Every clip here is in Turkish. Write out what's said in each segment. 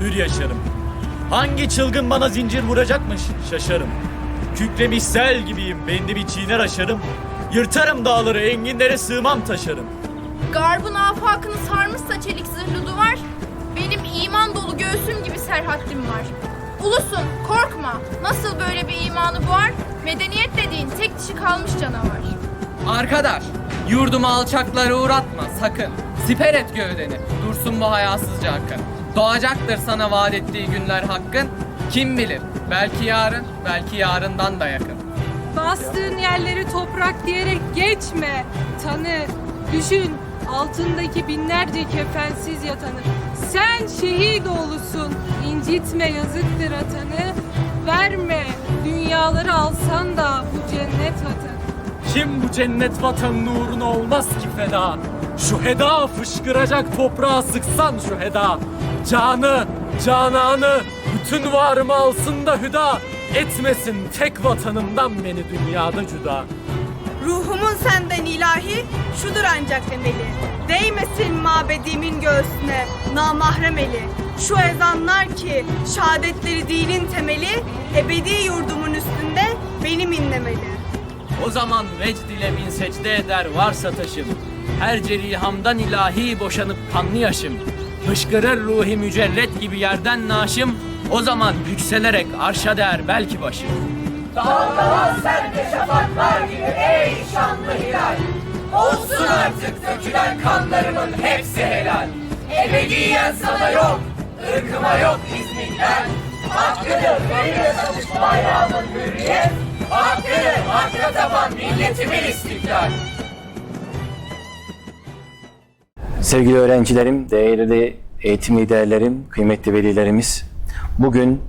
hür yaşarım. Hangi çılgın bana zincir vuracakmış şaşarım. Kükremiş sel gibiyim, bendimi çiğner aşarım. Yırtarım dağları, enginlere sığmam taşarım. Garbın afakını sarmışsa çelik zırhlı duvar, benim iman dolu göğsüm gibi serhatlim var. Ulusun, korkma. Nasıl böyle bir imanı boğar? Medeniyet dediğin tek dişi kalmış canavar. Arkadaş, yurdumu alçaklara uğratma sakın. Siper et gövdeni, dursun bu hayasızca hakkın. Doğacaktır sana vaat ettiği günler hakkın. Kim bilir, belki yarın, belki yarından da yakın. Bastığın yerleri toprak diyerek geçme. Tanı, düşün altındaki binlerce kefensiz yatanı. Sen şehit oğlusun, incitme yazıktır atanı. Verme, dünyaları alsan da bu cennet vatanı. Kim bu cennet vatanın uğruna olmaz ki feda? Şu heda fışkıracak toprağa sıksan şu heda. Canı, cananı, bütün varımı alsın da hüda. Etmesin tek vatanımdan beni dünyada cüda. Ruhumun senden ilahi şudur ancak demeli. Değmesin mabedimin göğsüne namahrem eli. Şu ezanlar ki şehadetleri dinin temeli ebedi yurdumun üstünde benim inlemeli. O zaman vecd ile bin secde eder varsa taşım. Her cerihamdan ilahi boşanıp kanlı yaşım. Fışkırır ruhi mücerret gibi yerden naşım. O zaman yükselerek arşa der belki başım. Olsun artık dökülen kanlarımın hepsi helal. Ebediyen sana yok, ırkıma yok İzmir'den. Hakkıdır benimle tanış bayrağımın hürriyet. Hakkıdır hakka tapan milletimin istiklal. Sevgili öğrencilerim, değerli eğitim liderlerim, kıymetli velilerimiz, bugün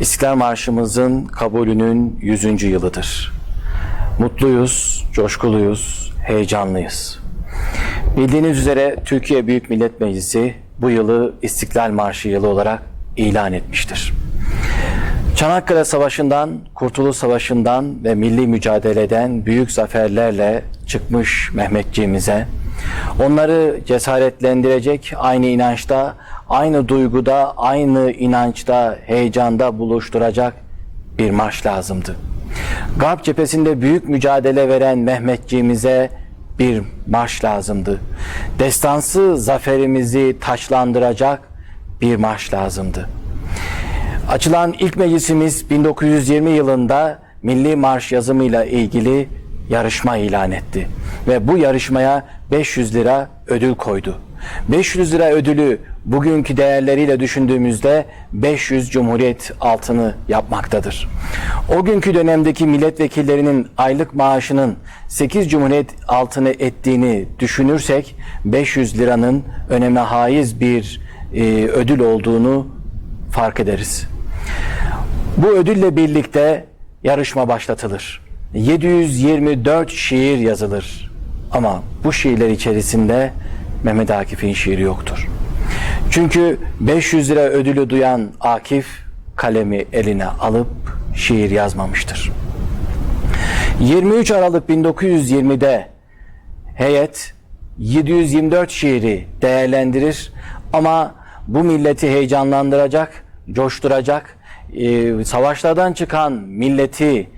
İstiklal Marşımızın kabulünün 100. yılıdır. Mutluyuz, coşkuluyuz, heyecanlıyız. Bildiğiniz üzere Türkiye Büyük Millet Meclisi bu yılı İstiklal Marşı yılı olarak ilan etmiştir. Çanakkale Savaşı'ndan, Kurtuluş Savaşı'ndan ve milli mücadeleden büyük zaferlerle çıkmış Mehmetçiğimize, onları cesaretlendirecek aynı inançta, aynı duyguda, aynı inançta, heyecanda buluşturacak bir marş lazımdı. Garp cephesinde büyük mücadele veren Mehmetçiğimize bir marş lazımdı. Destansı zaferimizi taçlandıracak bir marş lazımdı. Açılan ilk meclisimiz 1920 yılında Milli Marş yazımıyla ilgili yarışma ilan etti. Ve bu yarışmaya 500 lira ödül koydu. 500 lira ödülü bugünkü değerleriyle düşündüğümüzde 500 Cumhuriyet altını yapmaktadır. O günkü dönemdeki milletvekillerinin aylık maaşının 8 Cumhuriyet altını ettiğini düşünürsek 500 liranın öneme haiz bir e, ödül olduğunu fark ederiz. Bu ödülle birlikte yarışma başlatılır. 724 şiir yazılır. Ama bu şiirler içerisinde Mehmet Akif'in şiiri yoktur. Çünkü 500 lira ödülü duyan Akif kalemi eline alıp şiir yazmamıştır. 23 Aralık 1920'de heyet 724 şiiri değerlendirir ama bu milleti heyecanlandıracak, coşturacak, e, savaşlardan çıkan milleti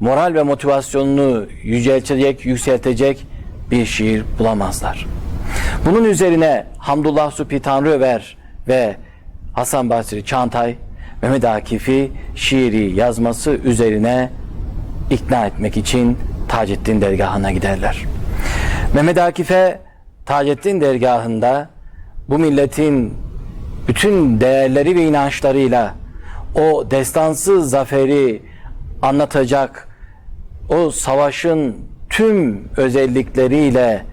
moral ve motivasyonunu yüceltecek, yükseltecek bir şiir bulamazlar. Bunun üzerine Hamdullah Supi Tanrıöver ve Hasan Basri Çantay Mehmet Akif'i şiiri yazması üzerine ikna etmek için Taceddin dergahına giderler. Mehmet Akif'e Taceddin dergahında bu milletin bütün değerleri ve inançlarıyla o destansı zaferi anlatacak, o savaşın tüm özellikleriyle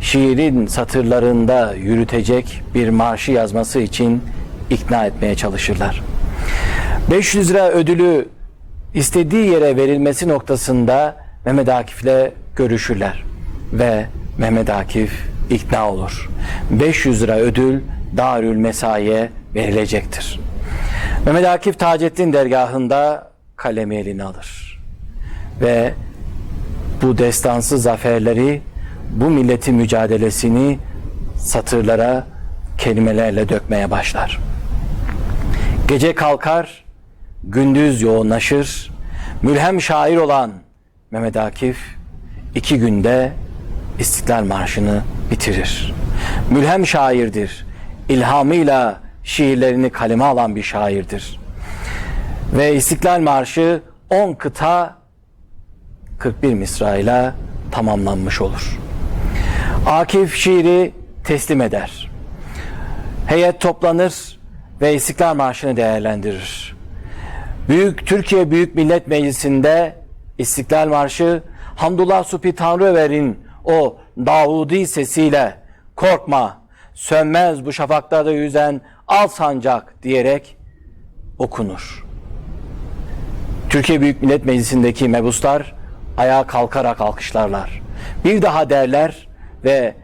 şiirin satırlarında yürütecek bir marşı yazması için ikna etmeye çalışırlar. 500 lira ödülü istediği yere verilmesi noktasında Mehmet Akif'le görüşürler ve Mehmet Akif ikna olur. 500 lira ödül Darül Mesai'ye verilecektir. Mehmet Akif Taceddin dergahında kalemi eline alır ve bu destansı zaferleri, bu milletin mücadelesini satırlara, kelimelerle dökmeye başlar. Gece kalkar, gündüz yoğunlaşır. Mülhem şair olan Mehmet Akif iki günde İstiklal Marşı'nı bitirir. Mülhem şairdir. İlhamıyla şiirlerini kaleme alan bir şairdir. Ve İstiklal Marşı 10 kıta 41 mısrayla tamamlanmış olur. Akif şiiri teslim eder. Heyet toplanır ve İstiklal Marşı'nı değerlendirir. Büyük Türkiye Büyük Millet Meclisi'nde İstiklal Marşı Hamdullah Supi Tanrıver'in o Davudi sesiyle korkma sönmez bu şafaklarda yüzen al sancak diyerek okunur. Türkiye Büyük Millet Meclisi'ndeki mebuslar ayağa kalkarak alkışlarlar. Bir daha derler ve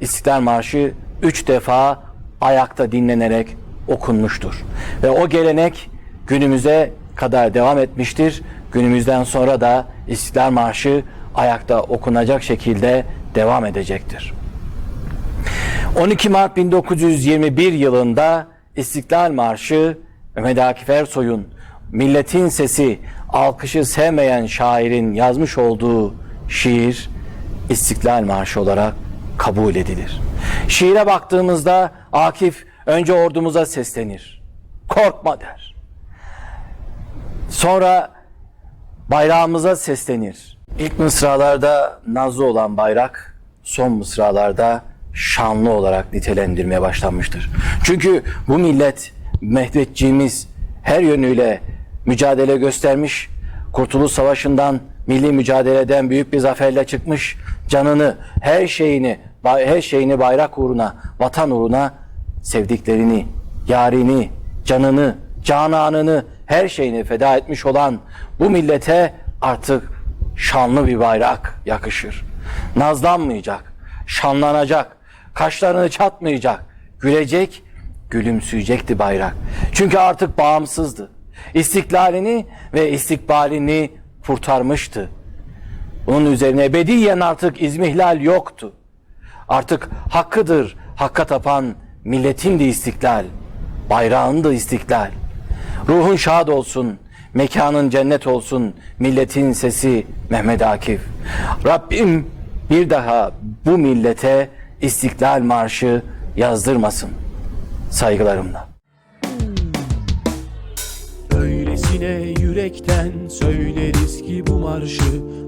İstiklal Marşı üç defa ayakta dinlenerek okunmuştur. Ve o gelenek günümüze kadar devam etmiştir. Günümüzden sonra da İstiklal Marşı ayakta okunacak şekilde devam edecektir. 12 Mart 1921 yılında İstiklal Marşı Mehmet Akif Ersoy'un Milletin Sesi alkışı sevmeyen şairin yazmış olduğu şiir İstiklal Marşı olarak kabul edilir. Şiire baktığımızda Akif önce ordumuza seslenir. Korkma der. Sonra bayrağımıza seslenir. İlk mısralarda nazlı olan bayrak son mısralarda şanlı olarak nitelendirmeye başlanmıştır. Çünkü bu millet Mehmetçiğimiz her yönüyle mücadele göstermiş, Kurtuluş Savaşı'ndan milli mücadeleden büyük bir zaferle çıkmış, canını, her şeyini, her şeyini bayrak uğruna, vatan uğruna sevdiklerini, yarini, canını, cananını, her şeyini feda etmiş olan bu millete artık şanlı bir bayrak yakışır. Nazlanmayacak, şanlanacak, kaşlarını çatmayacak, gülecek, gülümseyecekti bayrak. Çünkü artık bağımsızdı. İstiklalini ve istikbalini kurtarmıştı. Bunun üzerine ebediyen artık izmihlal yoktu. Artık hakkıdır hakka tapan milletin de istiklal, bayrağın da istiklal. Ruhun şad olsun, mekanın cennet olsun, milletin sesi Mehmet Akif. Rabbim bir daha bu millete istiklal marşı yazdırmasın. Saygılarımla. Öylesine yürekten söyleriz ki bu marşı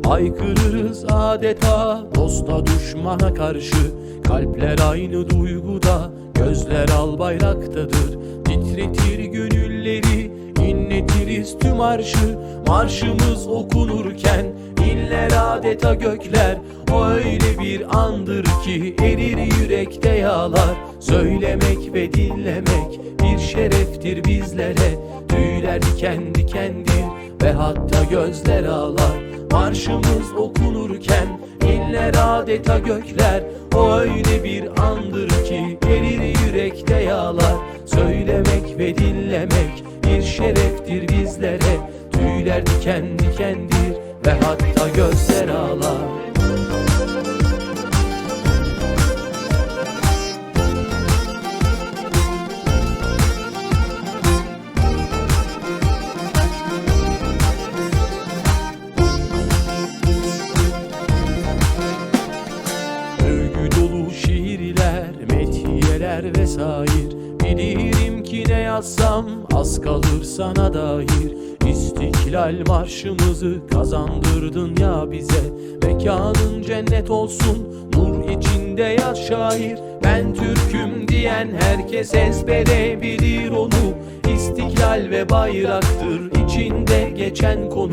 Haykırırız adeta dosta düşmana karşı. Kalpler aynı duyguda gözler al bayraktadır. Titretir gönülleri inletiriz tüm arşı Marşımız okunurken inler adeta gökler. O öyle bir andır ki erir yürekte yağlar. Söylemek ve dinlemek bir şereftir bizlere Tüyler diken dikendir ve hatta gözler ağlar. Marşımız okunurken inler adeta gökler. O öyle bir andır ki erir yürekte yağlar. Söylemek ve dinlemek bir şereftir bizlere. Tüyler diken dikendir ve hatta gözler ağlar vesair Bilirim ki ne yazsam az kalır sana dair. İstiklal marşımızı kazandırdın ya bize. Mekanın cennet olsun, nur içinde yaz şair. Ben Türk'üm diyen herkes ezbere bilir onu. İstiklal ve bayraktır içinde geçen konu.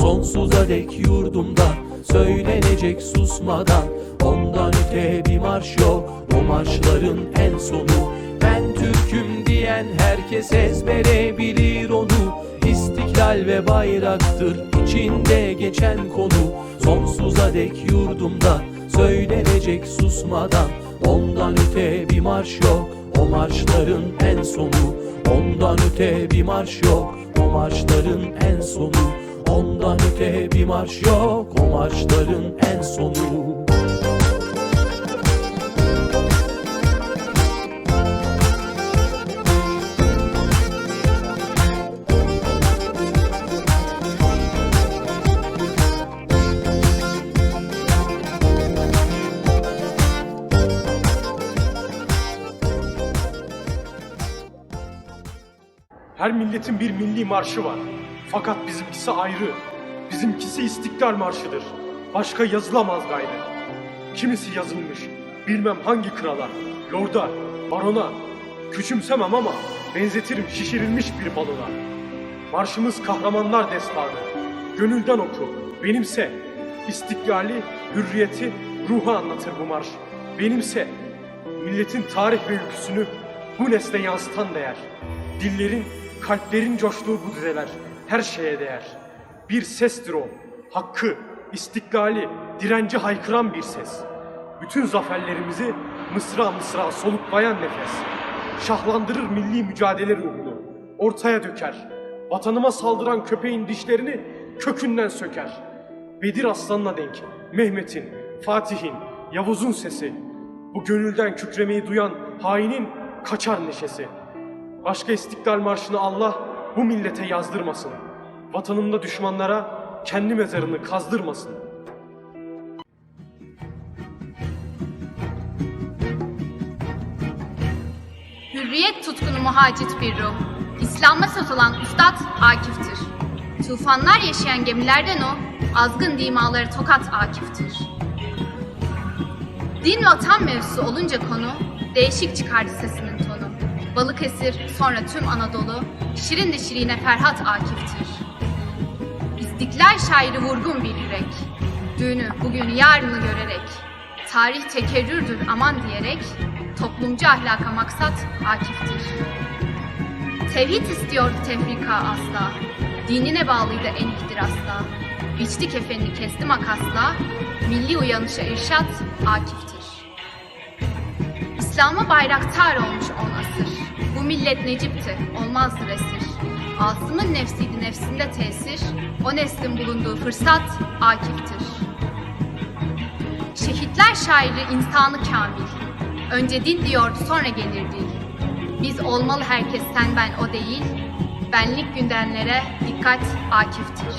Sonsuza dek yurdumda söylenecek susmadan. Ondan öte bir marş yok o marşların en sonu. Ben Türk'üm diyen herkes ezbere bilir onu. İstiklal ve bayraktır içinde geçen konu. Sonsuza dek yurdumda söylenecek susmadan. Ondan öte bir marş yok o marşların en sonu. Ondan öte bir marş yok o marşların en sonu. Ondan öte bir marş yok o marşların en sonu Her milletin bir milli marşı var. Fakat bizimkisi ayrı. Bizimkisi İstiklal Marşı'dır. Başka yazılamaz gayrı. Kimisi yazılmış, bilmem hangi krala, lorda, barona. Küçümsemem ama benzetirim şişirilmiş bir balona. Marşımız kahramanlar destanı. Gönülden oku, benimse. İstiklali, hürriyeti, ruhu anlatır bu marş. Benimse. Milletin tarih ve ülküsünü bu nesle yansıtan değer. Dillerin, kalplerin coştuğu bu dizeler her şeye değer. Bir sestir o, hakkı, istiklali, direnci haykıran bir ses. Bütün zaferlerimizi mısra mısra soluklayan nefes. Şahlandırır milli mücadele ruhunu, ortaya döker. Vatanıma saldıran köpeğin dişlerini kökünden söker. Bedir Aslan'la denk, Mehmet'in, Fatih'in, Yavuz'un sesi. Bu gönülden kükremeyi duyan hainin kaçar neşesi. Başka İstiklal Marşı'nı Allah bu millete yazdırmasın. Vatanımda düşmanlara kendi mezarını kazdırmasın. Hürriyet tutkunu muhacit bir ruh. İslam'a satılan üstad Akif'tir. Tufanlar yaşayan gemilerden o, azgın dimaları tokat Akif'tir. Din vatan mevzusu olunca konu, değişik çıkardı sesinin tonu. Balıkesir, sonra tüm Anadolu, şirin de şirine Ferhat Akif'tir. İstiklal şairi vurgun bir yürek, düğünü, bugünü, yarını görerek, tarih tekerrürdür aman diyerek, toplumcu ahlaka maksat Akif'tir. Tevhid istiyordu tefrika asla, dinine bağlıydı en asla. Biçti kefenini kesti makasla, milli uyanışa irşat Akif'tir. İslam'a bayraktar olmuş on asır. Bu millet Necip'ti, olmazdı resir. Asım'ın nefsiydi nefsinde tesir, o neslin bulunduğu fırsat Akif'tir. Şehitler şairi insanı kamil. Önce din diyordu sonra gelir dil. Biz olmalı herkes sen ben o değil. Benlik gündemlere dikkat Akif'tir.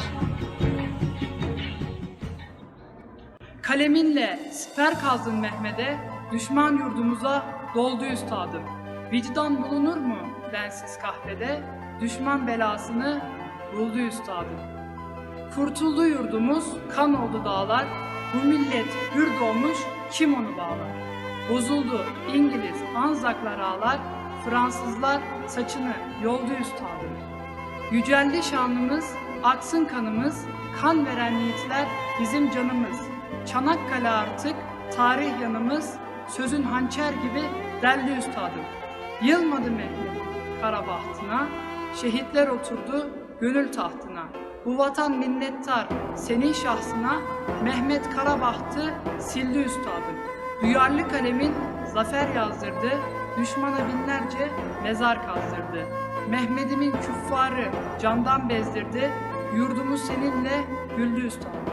Kaleminle siper kazdın Mehmet'e, düşman yurdumuza doldu üstadım. Vicdan bulunur mu bensiz kahvede, düşman belasını buldu üstadım. Kurtuldu yurdumuz, kan oldu dağlar, bu millet hür doğmuş, kim onu bağlar? Bozuldu İngiliz, Anzaklar ağlar, Fransızlar saçını yoldu üstadım. Yüceldi şanımız, aksın kanımız, kan veren yiğitler bizim canımız. Çanakkale artık tarih yanımız, sözün hançer gibi deldi üstadım. Yılmadı Mehmet kara bahtına, şehitler oturdu gönül tahtına. Bu vatan minnettar senin şahsına, Mehmet Karabahtı sildi üstadım. Duyarlı kalemin zafer yazdırdı, düşmana binlerce mezar kazdırdı. Mehmet'imin küffarı candan bezdirdi, yurdumuz seninle güldü üstadım.